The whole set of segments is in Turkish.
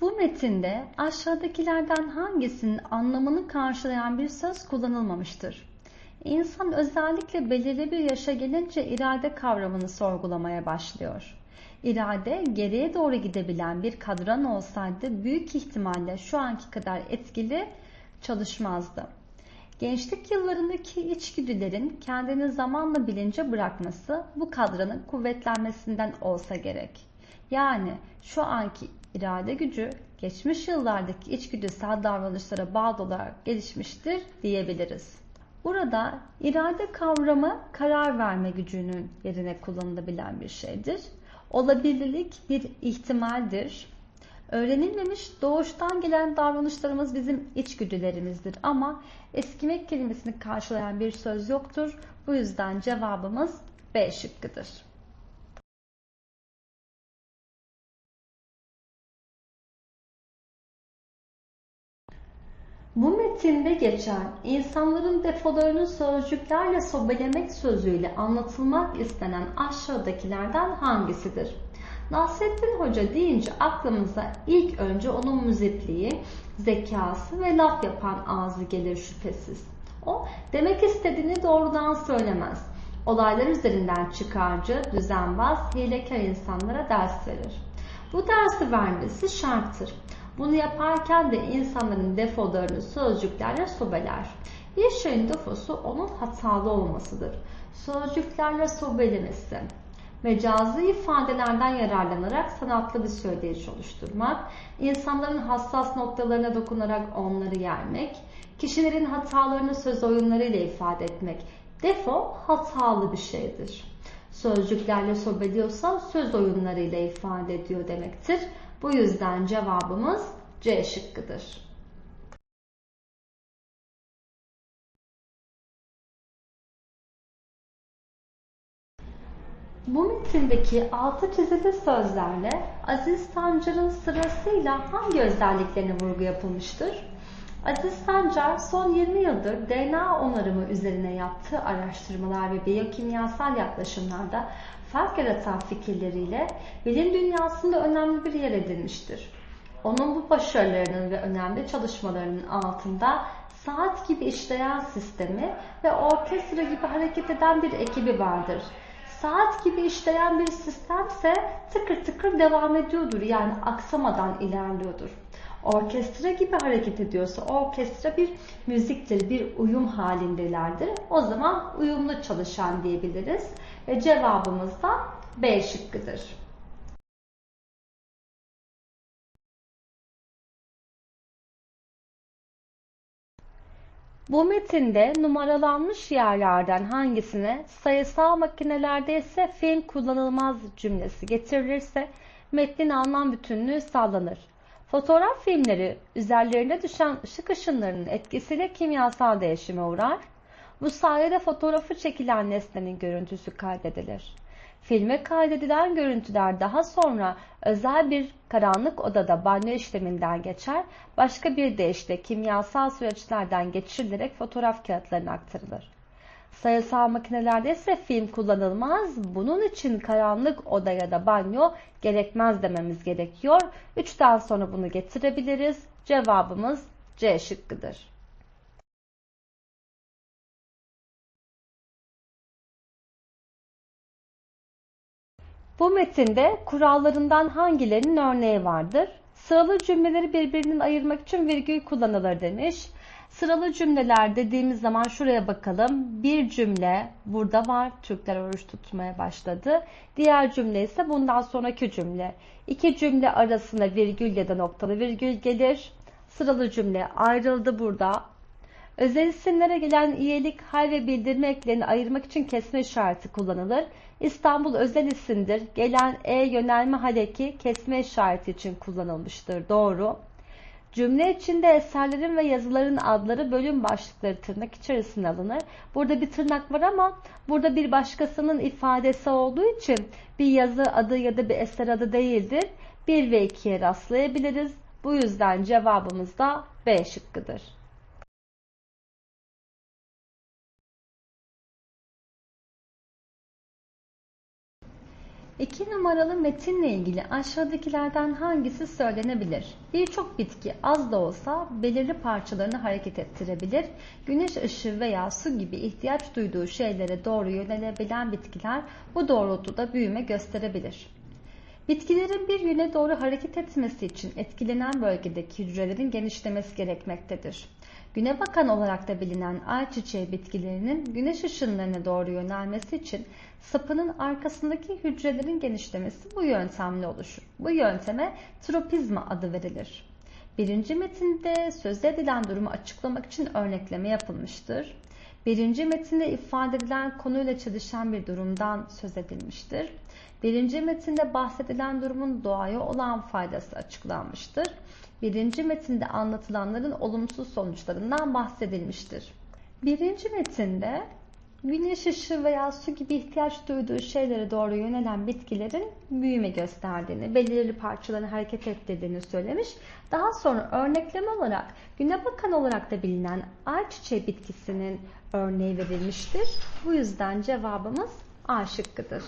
Bu metinde aşağıdakilerden hangisinin anlamını karşılayan bir söz kullanılmamıştır? İnsan özellikle belirli bir yaşa gelince irade kavramını sorgulamaya başlıyor. İrade geriye doğru gidebilen bir kadran olsaydı büyük ihtimalle şu anki kadar etkili çalışmazdı. Gençlik yıllarındaki içgüdülerin kendini zamanla bilince bırakması bu kadranın kuvvetlenmesinden olsa gerek. Yani şu anki irade gücü geçmiş yıllardaki içgüdüsel davranışlara bağlı olarak gelişmiştir diyebiliriz. Burada irade kavramı karar verme gücünün yerine kullanılabilen bir şeydir. Olabilirlik bir ihtimaldir. Öğrenilmemiş doğuştan gelen davranışlarımız bizim içgüdülerimizdir ama eskimek kelimesini karşılayan bir söz yoktur. Bu yüzden cevabımız B şıkkıdır. Bu metinde geçen insanların defolarını sözcüklerle sobelemek sözüyle anlatılmak istenen aşağıdakilerden hangisidir? Nasrettin Hoca deyince aklımıza ilk önce onun müzipliği, zekası ve laf yapan ağzı gelir şüphesiz. O demek istediğini doğrudan söylemez. Olaylar üzerinden çıkarcı, düzenbaz, hilekar insanlara ders verir. Bu dersi vermesi şarttır. Bunu yaparken de insanların defolarını sözcüklerle sobeler. Bir şeyin defosu onun hatalı olmasıdır. Sözcüklerle sobelemesi. Mecazi ifadelerden yararlanarak sanatlı bir söyleyiş oluşturmak, insanların hassas noktalarına dokunarak onları yermek, kişilerin hatalarını söz oyunlarıyla ifade etmek. Defo hatalı bir şeydir. Sözcüklerle sobeliyorsa söz oyunlarıyla ifade ediyor demektir. Bu yüzden cevabımız C şıkkıdır. Bu metindeki altı çizili sözlerle Aziz Sancar'ın sırasıyla hangi özelliklerine vurgu yapılmıştır? Aziz Sancar son 20 yıldır DNA onarımı üzerine yaptığı araştırmalar ve biyokimyasal yaklaşımlarda fark fikirleriyle bilim dünyasında önemli bir yer edinmiştir. Onun bu başarılarının ve önemli çalışmalarının altında saat gibi işleyen sistemi ve orkestra gibi hareket eden bir ekibi vardır. Saat gibi işleyen bir sistemse tıkır tıkır devam ediyordur yani aksamadan ilerliyordur. Orkestra gibi hareket ediyorsa orkestra bir müziktir, bir uyum halindelerdir. O zaman uyumlu çalışan diyebiliriz. Ve cevabımız da B şıkkıdır. Bu metinde numaralanmış yerlerden hangisine sayısal makinelerde ise film kullanılmaz cümlesi getirilirse metnin anlam bütünlüğü sağlanır. Fotoğraf filmleri üzerlerine düşen ışık ışınlarının etkisiyle kimyasal değişime uğrar. Bu sayede fotoğrafı çekilen nesnenin görüntüsü kaydedilir. Filme kaydedilen görüntüler daha sonra özel bir karanlık odada banyo işleminden geçer, başka bir deyişle kimyasal süreçlerden geçirilerek fotoğraf kağıtlarına aktarılır. Sayısal makinelerde ise film kullanılmaz. Bunun için karanlık oda ya da banyo gerekmez dememiz gerekiyor. Üçten sonra bunu getirebiliriz. Cevabımız C şıkkıdır. Bu metinde kurallarından hangilerinin örneği vardır? Sıralı cümleleri birbirinden ayırmak için virgül kullanılır demiş. Sıralı cümleler dediğimiz zaman şuraya bakalım. Bir cümle burada var. Türkler oruç tutmaya başladı. Diğer cümle ise bundan sonraki cümle. İki cümle arasında virgül ya da noktalı virgül gelir. Sıralı cümle ayrıldı burada. Özel isimlere gelen iyilik, hal ve bildirme eklerini ayırmak için kesme işareti kullanılır. İstanbul özel isimdir. Gelen e yönelme haleki kesme işareti için kullanılmıştır. Doğru. Cümle içinde eserlerin ve yazıların adları bölüm başlıkları tırnak içerisine alınır. Burada bir tırnak var ama burada bir başkasının ifadesi olduğu için bir yazı adı ya da bir eser adı değildir. 1 ve 2'ye rastlayabiliriz. Bu yüzden cevabımız da B şıkkıdır. 2 numaralı metinle ilgili aşağıdakilerden hangisi söylenebilir? Birçok bitki az da olsa belirli parçalarını hareket ettirebilir. Güneş ışığı veya su gibi ihtiyaç duyduğu şeylere doğru yönelebilen bitkiler bu doğrultuda büyüme gösterebilir. Bitkilerin bir yöne doğru hareket etmesi için etkilenen bölgedeki hücrelerin genişlemesi gerekmektedir. Güne bakan olarak da bilinen ayçiçeği bitkilerinin güneş ışınlarına doğru yönelmesi için sapının arkasındaki hücrelerin genişlemesi bu yöntemle oluşur. Bu yönteme tropizma adı verilir. Birinci metinde sözde edilen durumu açıklamak için örnekleme yapılmıştır. Birinci metinde ifade edilen konuyla çelişen bir durumdan söz edilmiştir. Birinci metinde bahsedilen durumun doğaya olan faydası açıklanmıştır. Birinci metinde anlatılanların olumsuz sonuçlarından bahsedilmiştir. Birinci metinde güneş ışığı veya su gibi ihtiyaç duyduğu şeylere doğru yönelen bitkilerin büyüme gösterdiğini, belirli parçalarını hareket ettirdiğini söylemiş. Daha sonra örnekleme olarak güne bakan olarak da bilinen ayçiçeği bitkisinin örneği verilmiştir. Bu yüzden cevabımız A şıkkıdır.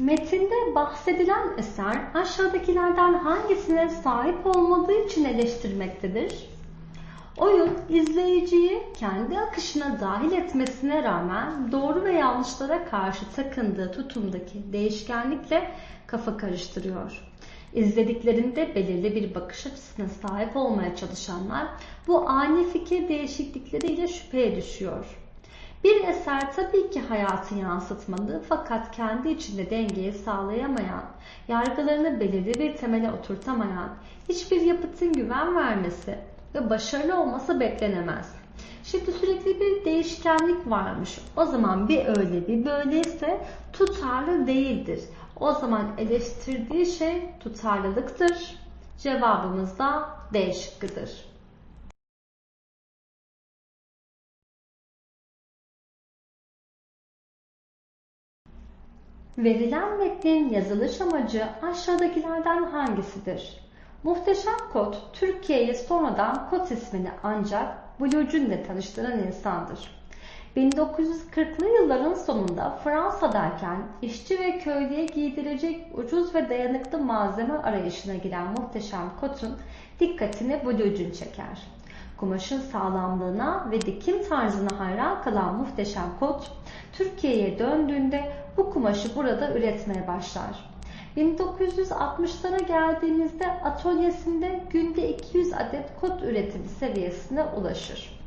Metinde bahsedilen eser aşağıdakilerden hangisine sahip olmadığı için eleştirmektedir? Oyun izleyiciyi kendi akışına dahil etmesine rağmen doğru ve yanlışlara karşı takındığı tutumdaki değişkenlikle kafa karıştırıyor. İzlediklerinde belirli bir bakış açısına sahip olmaya çalışanlar bu ani fikir değişiklikleriyle şüpheye düşüyor. Bir eser tabii ki hayatı yansıtmalı fakat kendi içinde dengeyi sağlayamayan, yargılarını belirli bir temele oturtamayan, hiçbir yapıtın güven vermesi ve başarılı olması beklenemez. Şimdi sürekli bir değişkenlik varmış. O zaman bir öyle bir böyleyse tutarlı değildir. O zaman eleştirdiği şey tutarlılıktır. Cevabımız da D şıkkıdır. Verilen metnin yazılış amacı aşağıdakilerden hangisidir? Muhteşem Kod, Türkiye'ye sonradan Kod ismini ancak Blue ile tanıştıran insandır. 1940'lı yılların sonunda Fransa'dayken işçi ve köylüye giydirecek ucuz ve dayanıklı malzeme arayışına giren Muhteşem Kot'un dikkatini Blue çeker. Kumaşın sağlamlığına ve dikim tarzına hayran kalan Muhteşem Kot, Türkiye'ye döndüğünde bu kumaşı burada üretmeye başlar. 1960'lara geldiğimizde atölyesinde günde 200 adet kot üretimi seviyesine ulaşır.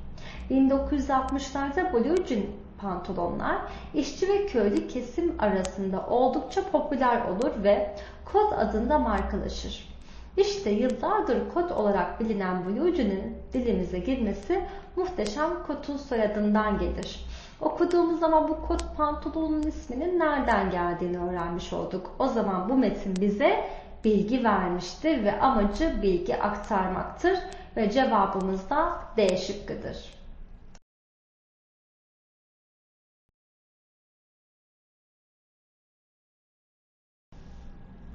1960'larda blue jean pantolonlar işçi ve köylü kesim arasında oldukça popüler olur ve kot adında markalaşır. İşte yıllardır kot olarak bilinen blue jean'in dilimize girmesi muhteşem kotun soyadından gelir. Okuduğumuz zaman bu kot pantolonun isminin nereden geldiğini öğrenmiş olduk. O zaman bu metin bize bilgi vermiştir ve amacı bilgi aktarmaktır ve cevabımız da D şıkkıdır.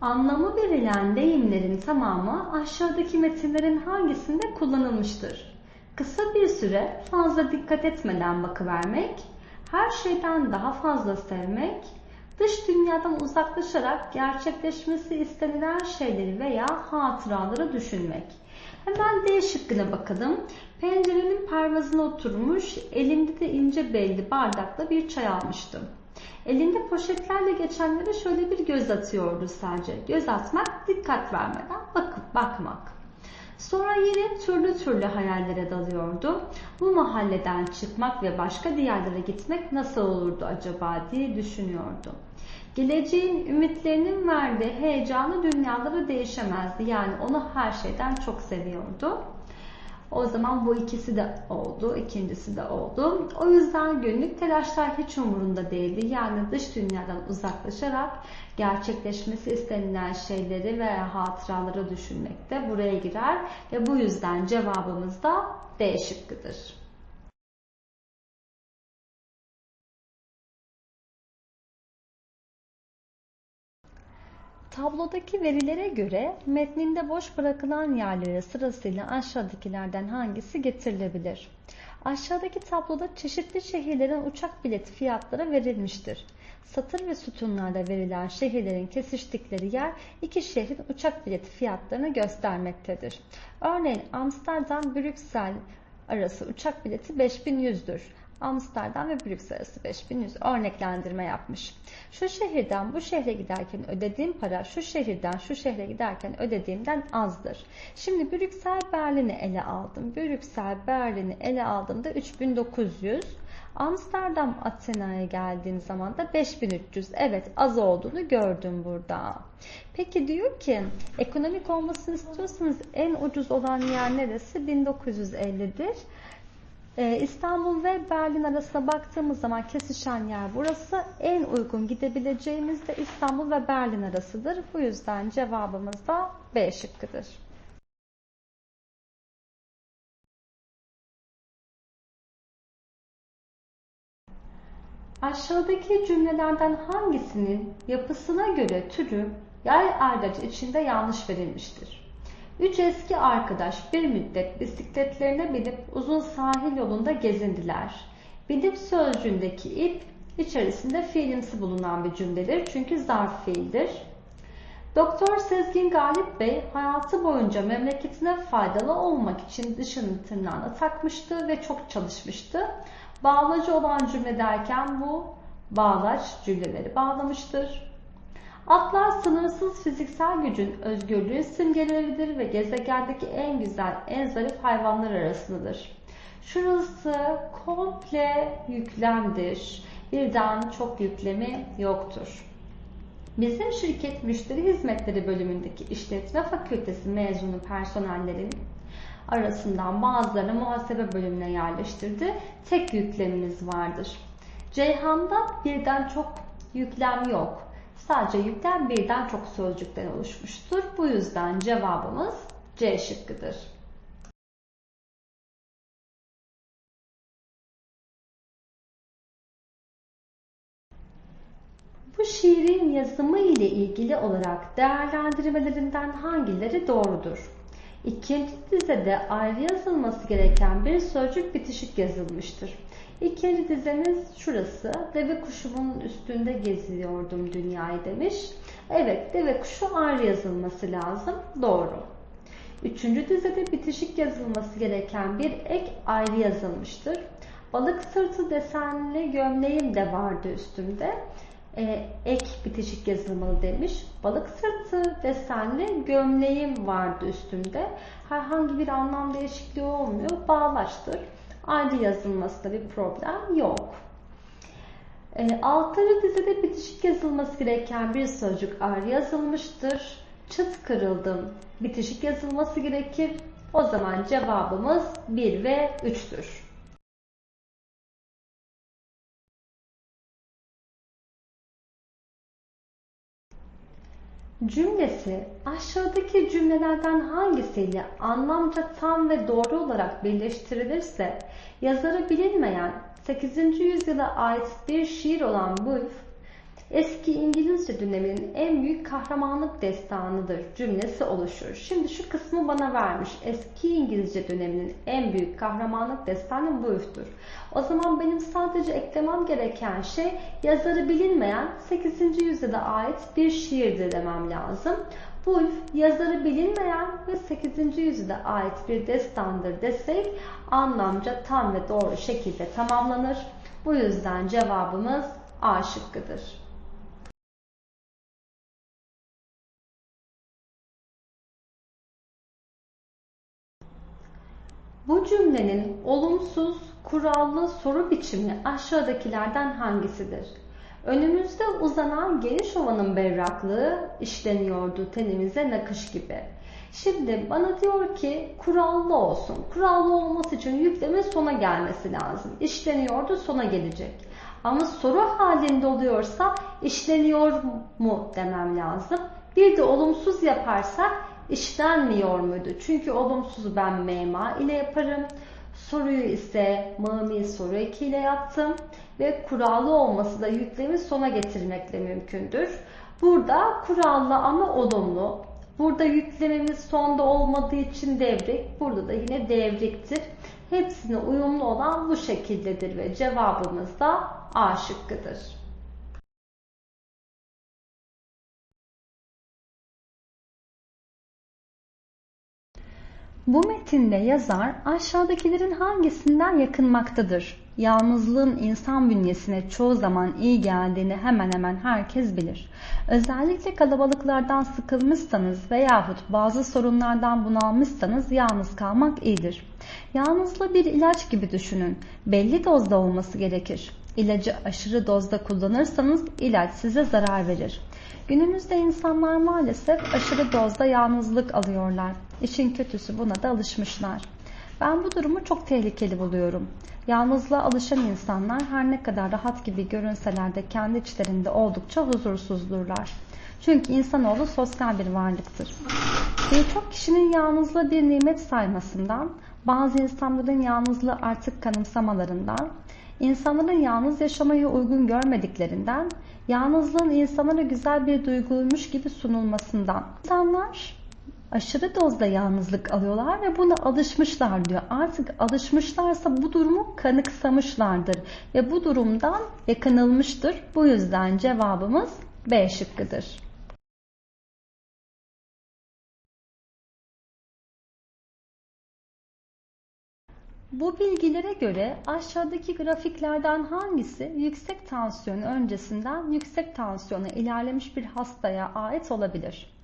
Anlamı verilen deyimlerin tamamı aşağıdaki metinlerin hangisinde kullanılmıştır? Kısa bir süre fazla dikkat etmeden bakıvermek, her şeyden daha fazla sevmek, dış dünyadan uzaklaşarak gerçekleşmesi istenilen şeyleri veya hatıraları düşünmek. Hemen D şıkkına bakalım. Pencerenin pervazına oturmuş, elimde de ince belli bardakla bir çay almıştım. Elinde poşetlerle geçenlere şöyle bir göz atıyordu sadece. Göz atmak, dikkat vermeden bakıp bakmak. Sonra yine türlü türlü hayallere dalıyordu. Bu mahalleden çıkmak ve başka diyarlara gitmek nasıl olurdu acaba diye düşünüyordu. Geleceğin ümitlerinin verdiği heyecanı dünyaları değişemezdi. Yani onu her şeyden çok seviyordu. O zaman bu ikisi de oldu, ikincisi de oldu. O yüzden günlük telaşlar hiç umurunda değildi. Yani dış dünyadan uzaklaşarak gerçekleşmesi istenilen şeyleri veya hatıraları düşünmek de buraya girer ve bu yüzden cevabımız da D şıkkıdır. Tablodaki verilere göre metninde boş bırakılan yerlere sırasıyla aşağıdakilerden hangisi getirilebilir? Aşağıdaki tabloda çeşitli şehirlerin uçak bileti fiyatları verilmiştir. Satır ve sütunlarda verilen şehirlerin kesiştikleri yer iki şehrin uçak bileti fiyatlarını göstermektedir. Örneğin Amsterdam Brüksel arası uçak bileti 5100'dür. Amsterdam ve Brüksel arası 5100 örneklendirme yapmış. Şu şehirden bu şehre giderken ödediğim para şu şehirden şu şehre giderken ödediğimden azdır. Şimdi Brüksel Berlin'i ele aldım. Brüksel Berlin'i ele aldığımda 3900 Amsterdam Atina'ya geldiğim zaman da 5300. Evet az olduğunu gördüm burada. Peki diyor ki ekonomik olmasını istiyorsanız en ucuz olan yer neresi? 1950'dir. Ee, İstanbul ve Berlin arasına baktığımız zaman kesişen yer burası. En uygun gidebileceğimiz de İstanbul ve Berlin arasıdır. Bu yüzden cevabımız da B şıkkıdır. Aşağıdaki cümlelerden hangisinin yapısına göre türü yay ayracı içinde yanlış verilmiştir? Üç eski arkadaş bir müddet bisikletlerine binip uzun sahil yolunda gezindiler. Binip sözcüğündeki ip içerisinde fiilimsi bulunan bir cümledir çünkü zarf fiildir. Doktor Sezgin Galip Bey hayatı boyunca memleketine faydalı olmak için dışını tırnağına takmıştı ve çok çalışmıştı. Bağlacı olan cümle derken bu bağlaç cümleleri bağlamıştır. Atlar sınırsız fiziksel gücün özgürlüğün simgeleridir ve gezegendeki en güzel, en zarif hayvanlar arasındadır. Şurası komple yüklemdir. Birden çok yüklemi yoktur. Bizim şirket müşteri hizmetleri bölümündeki işletme fakültesi mezunu personellerin arasından bazılarını muhasebe bölümüne yerleştirdi. Tek yüklemimiz vardır. Ceyhan'da birden çok yüklem yok. Sadece yüklem birden çok sözcükten oluşmuştur. Bu yüzden cevabımız C şıkkıdır. Bu şiirin yazımı ile ilgili olarak değerlendirmelerinden hangileri doğrudur? İkinci dizede ayrı yazılması gereken bir sözcük bitişik yazılmıştır. İkinci dizemiz şurası. Deve kuşumun üstünde geziyordum dünyayı demiş. Evet deve kuşu ayrı yazılması lazım. Doğru. Üçüncü dizede bitişik yazılması gereken bir ek ayrı yazılmıştır. Balık sırtı desenli gömleğim de vardı üstümde. Ee, ek bitişik yazılmalı demiş. Balık sırtı desenli gömleğim vardı üstümde. Herhangi bir anlam değişikliği olmuyor. Bağlaçtır ayrı yazılmasında bir problem yok. E, altıncı dizide bitişik yazılması gereken bir sözcük ayrı yazılmıştır. Çıt kırıldım. Bitişik yazılması gerekir. O zaman cevabımız 1 ve 3'tür. Cümlesi aşağıdaki cümlelerden hangisiyle anlamca tam ve doğru olarak birleştirilirse yazarı bilinmeyen 8. yüzyıla ait bir şiir olan Wolf, eski İngilizce döneminin en büyük kahramanlık destanıdır cümlesi oluşur. Şimdi şu kısmı bana vermiş. Eski İngilizce döneminin en büyük kahramanlık destanı Wolf'tur. O zaman benim sadece eklemem gereken şey yazarı bilinmeyen 8. yüzyıla ait bir şiirdir demem lazım. Wolf yazarı bilinmeyen ve 8. yüzyıla ait bir destandır desek anlamca tam ve doğru şekilde tamamlanır. Bu yüzden cevabımız A şıkkıdır. Bu cümlenin olumsuz, kurallı soru biçimi aşağıdakilerden hangisidir? Önümüzde uzanan geniş ovanın berraklığı işleniyordu tenimize nakış gibi. Şimdi bana diyor ki kurallı olsun. Kurallı olması için yükleme sona gelmesi lazım. İşleniyordu sona gelecek. Ama soru halinde oluyorsa işleniyor mu demem lazım. Bir de olumsuz yaparsak işlenmiyor muydu? Çünkü olumsuzu ben mema ile yaparım. Soruyu ise mami soru eki ile yaptım ve kurallı olması da yüklemi sona getirmekle mümkündür. Burada kurallı ama olumlu. Burada yüklememiz sonda olmadığı için devrik. Burada da yine devriktir. hepsine uyumlu olan bu şekildedir ve cevabımız da A şıkkıdır. Bu metinde yazar aşağıdakilerin hangisinden yakınmaktadır? Yalnızlığın insan bünyesine çoğu zaman iyi geldiğini hemen hemen herkes bilir. Özellikle kalabalıklardan sıkılmışsanız veyahut bazı sorunlardan bunalmışsanız yalnız kalmak iyidir. Yalnızlığı bir ilaç gibi düşünün. Belli dozda olması gerekir. İlacı aşırı dozda kullanırsanız ilaç size zarar verir. Günümüzde insanlar maalesef aşırı dozda yalnızlık alıyorlar. İşin kötüsü buna da alışmışlar. Ben bu durumu çok tehlikeli buluyorum. Yalnızlığa alışan insanlar her ne kadar rahat gibi görünseler de kendi içlerinde oldukça huzursuzdurlar. Çünkü insanoğlu sosyal bir varlıktır. Birçok kişinin yalnızlığı bir nimet saymasından, bazı insanların yalnızlığı artık kanımsamalarından, insanların yalnız yaşamayı uygun görmediklerinden, yalnızlığın insanlara güzel bir duyguymuş gibi sunulmasından. İnsanlar aşırı dozda yalnızlık alıyorlar ve buna alışmışlar diyor. Artık alışmışlarsa bu durumu kanıksamışlardır ve bu durumdan yakınılmıştır. Bu yüzden cevabımız B şıkkıdır. Bu bilgilere göre aşağıdaki grafiklerden hangisi yüksek tansiyon öncesinden yüksek tansiyona ilerlemiş bir hastaya ait olabilir?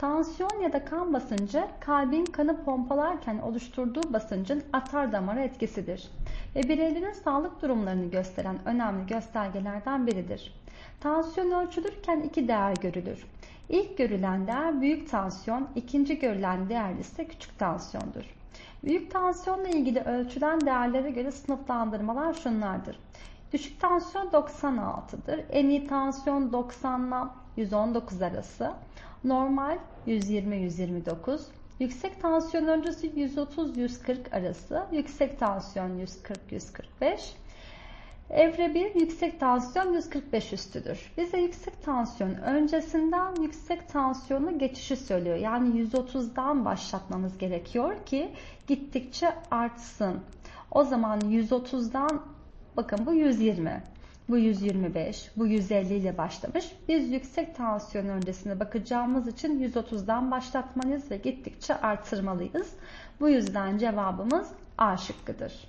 Tansiyon ya da kan basıncı kalbin kanı pompalarken oluşturduğu basıncın atar damara etkisidir ve bireylerin sağlık durumlarını gösteren önemli göstergelerden biridir. Tansiyon ölçülürken iki değer görülür. İlk görülen değer büyük tansiyon, ikinci görülen değer ise küçük tansiyondur. Büyük tansiyonla ilgili ölçülen değerlere göre sınıflandırmalar şunlardır. Düşük tansiyon 96'dır. En iyi tansiyon 90 ile 119 arası. Normal 120-129. Yüksek tansiyon öncesi 130-140 arası. Yüksek tansiyon 140-145. Evre 1 yüksek tansiyon 145 üstüdür. Bize yüksek tansiyon öncesinden yüksek tansiyona geçişi söylüyor. Yani 130'dan başlatmamız gerekiyor ki gittikçe artsın. O zaman 130'dan bakın bu 120. Bu 125, bu 150 ile başlamış. Biz yüksek tansiyon öncesine bakacağımız için 130'dan başlatmalıyız ve gittikçe artırmalıyız. Bu yüzden cevabımız A şıkkıdır.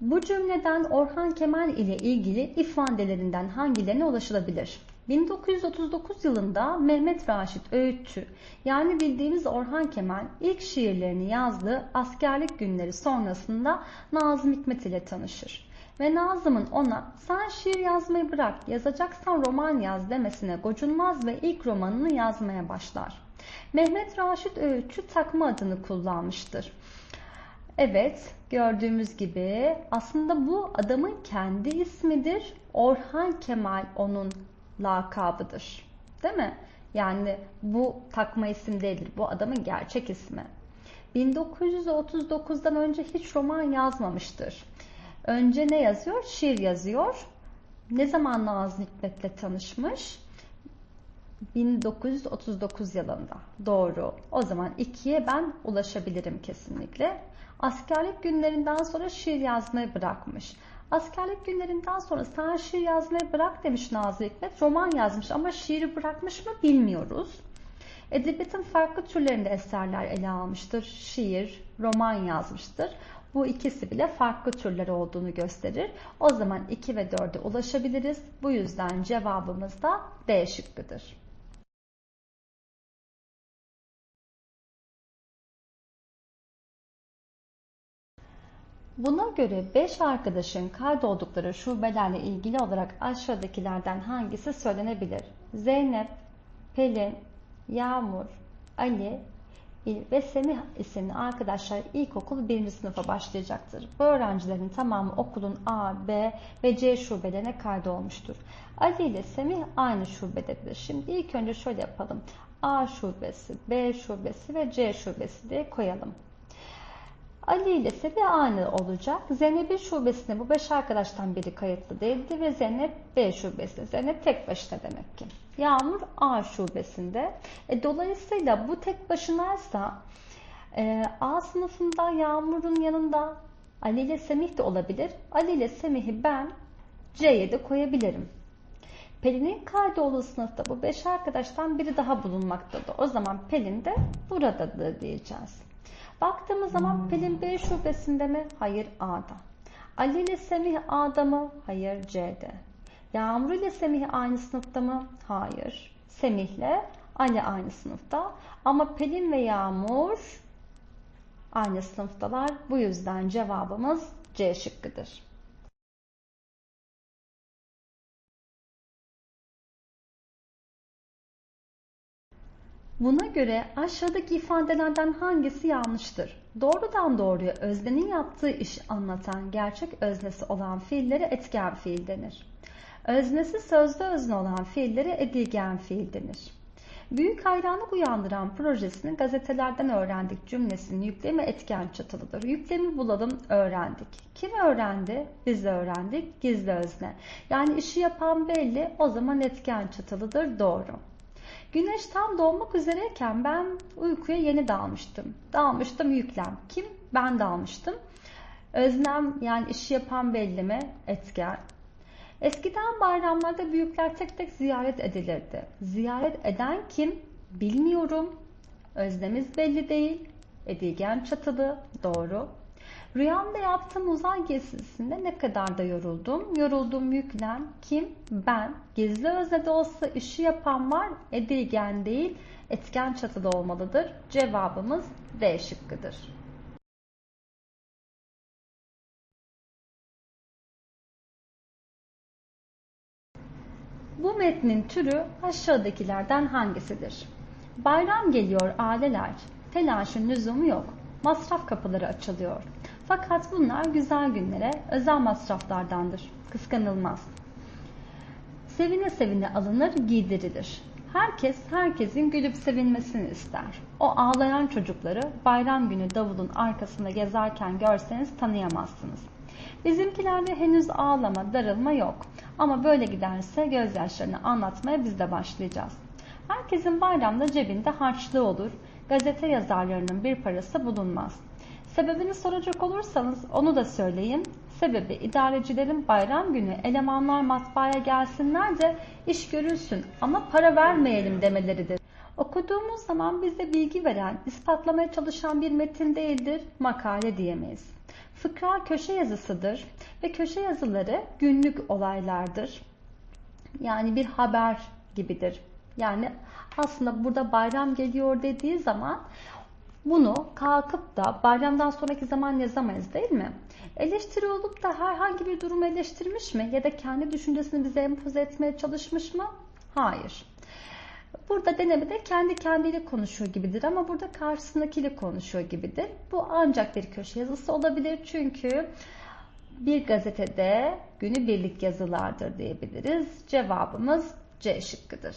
Bu cümleden Orhan Kemal ile ilgili ifadelerinden hangilerine ulaşılabilir? 1939 yılında Mehmet Raşit Öğütçü yani bildiğimiz Orhan Kemal ilk şiirlerini yazdığı askerlik günleri sonrasında Nazım Hikmet ile tanışır. Ve Nazım'ın ona sen şiir yazmayı bırak yazacaksan roman yaz demesine gocunmaz ve ilk romanını yazmaya başlar. Mehmet Raşit Öğütçü takma adını kullanmıştır. Evet, gördüğümüz gibi aslında bu adamın kendi ismidir. Orhan Kemal onun lakabıdır. Değil mi? Yani bu takma isim değildir. Bu adamın gerçek ismi. 1939'dan önce hiç roman yazmamıştır. Önce ne yazıyor? Şiir yazıyor. Ne zaman Nazım Hikmet'le tanışmış? 1939 yılında. Doğru. O zaman ikiye ben ulaşabilirim kesinlikle. Askerlik günlerinden sonra şiir yazmayı bırakmış. Askerlik günlerinden sonra sen şiir yazmayı bırak demiş Nazlı Hikmet. Roman yazmış ama şiiri bırakmış mı bilmiyoruz. Edebiyatın farklı türlerinde eserler ele almıştır. Şiir, roman yazmıştır. Bu ikisi bile farklı türler olduğunu gösterir. O zaman 2 ve 4'e ulaşabiliriz. Bu yüzden cevabımız da D şıkkıdır. Buna göre 5 arkadaşın kaydoldukları şubelerle ilgili olarak aşağıdakilerden hangisi söylenebilir? Zeynep, Pelin, Yağmur, Ali ve Semih isimli arkadaşlar ilkokul 1. sınıfa başlayacaktır. Bu öğrencilerin tamamı okulun A, B ve C şubelerine kaydolmuştur. Ali ile Semih aynı şubededir. Şimdi ilk önce şöyle yapalım. A şubesi, B şubesi ve C şubesi diye koyalım. Ali ile Sevi aynı olacak. Zeynep'in şubesinde bu beş arkadaştan biri kayıtlı değildi ve Zeynep B şubesinde. Zeynep tek başına demek ki. Yağmur A şubesinde. E, dolayısıyla bu tek başınaysa e, A sınıfında Yağmur'un yanında Ali ile Semih de olabilir. Ali ile Semih'i ben C'ye de koyabilirim. Pelin'in kaydoğlu sınıfta bu beş arkadaştan biri daha bulunmaktadır. O zaman Pelin de buradadır diyeceğiz. Baktığımız zaman Pelin B şubesinde mi? Hayır A'da. Ali ile Semih A'da mı? Hayır C'de. Yağmur ile Semih aynı sınıfta mı? Hayır. Semih ile Ali aynı sınıfta. Ama Pelin ve Yağmur aynı sınıftalar. Bu yüzden cevabımız C şıkkıdır. Buna göre aşağıdaki ifadelerden hangisi yanlıştır? Doğrudan doğruya öznenin yaptığı işi anlatan gerçek öznesi olan fiillere etken fiil denir. Öznesi sözde özne olan fiillere edilgen fiil denir. Büyük hayranlık uyandıran projesini gazetelerden öğrendik cümlesinin yüklemi etken çatılıdır. Yüklemi bulalım öğrendik. Kim öğrendi? Biz öğrendik. Gizli özne. Yani işi yapan belli o zaman etken çatılıdır. Doğru. Güneş tam doğmak üzereyken ben uykuya yeni dalmıştım. Dalmıştım yüklem. Kim? Ben dalmıştım. Özlem yani işi yapan belli mi? Etken. Eskiden bayramlarda büyükler tek tek ziyaret edilirdi. Ziyaret eden kim? Bilmiyorum. Özlemiz belli değil. Edilgen çatılı. Doğru. Rüyamda yaptığım uzay gezisinde ne kadar da yoruldum. Yoruldum yüklem. Kim? Ben. Gizli özne de olsa işi yapan var. Edilgen değil. Etken çatıda olmalıdır. Cevabımız D şıkkıdır. Bu metnin türü aşağıdakilerden hangisidir? Bayram geliyor aileler. Telaşın lüzumu yok. Masraf kapıları açılıyor. Fakat bunlar güzel günlere özel masraflardandır. Kıskanılmaz. Sevine sevine alınır, giydirilir. Herkes herkesin gülüp sevinmesini ister. O ağlayan çocukları bayram günü davulun arkasında gezerken görseniz tanıyamazsınız. Bizimkilerde henüz ağlama, darılma yok. Ama böyle giderse gözyaşlarını anlatmaya biz de başlayacağız. Herkesin bayramda cebinde harçlığı olur. Gazete yazarlarının bir parası bulunmaz. Sebebini soracak olursanız onu da söyleyeyim. Sebebi idarecilerin bayram günü elemanlar matbaaya gelsinler de iş görülsün ama para vermeyelim demeleridir. Okuduğumuz zaman bize bilgi veren, ispatlamaya çalışan bir metin değildir, makale diyemeyiz. Fıkra köşe yazısıdır ve köşe yazıları günlük olaylardır. Yani bir haber gibidir. Yani aslında burada bayram geliyor dediği zaman bunu kalkıp da bayramdan sonraki zaman yazamayız değil mi? Eleştiri olup da herhangi bir durumu eleştirmiş mi? Ya da kendi düşüncesini bize empoze etmeye çalışmış mı? Hayır. Burada denemede kendi kendiyle konuşuyor gibidir ama burada karşısındakiyle konuşuyor gibidir. Bu ancak bir köşe yazısı olabilir çünkü bir gazetede günü birlik yazılardır diyebiliriz. Cevabımız C şıkkıdır.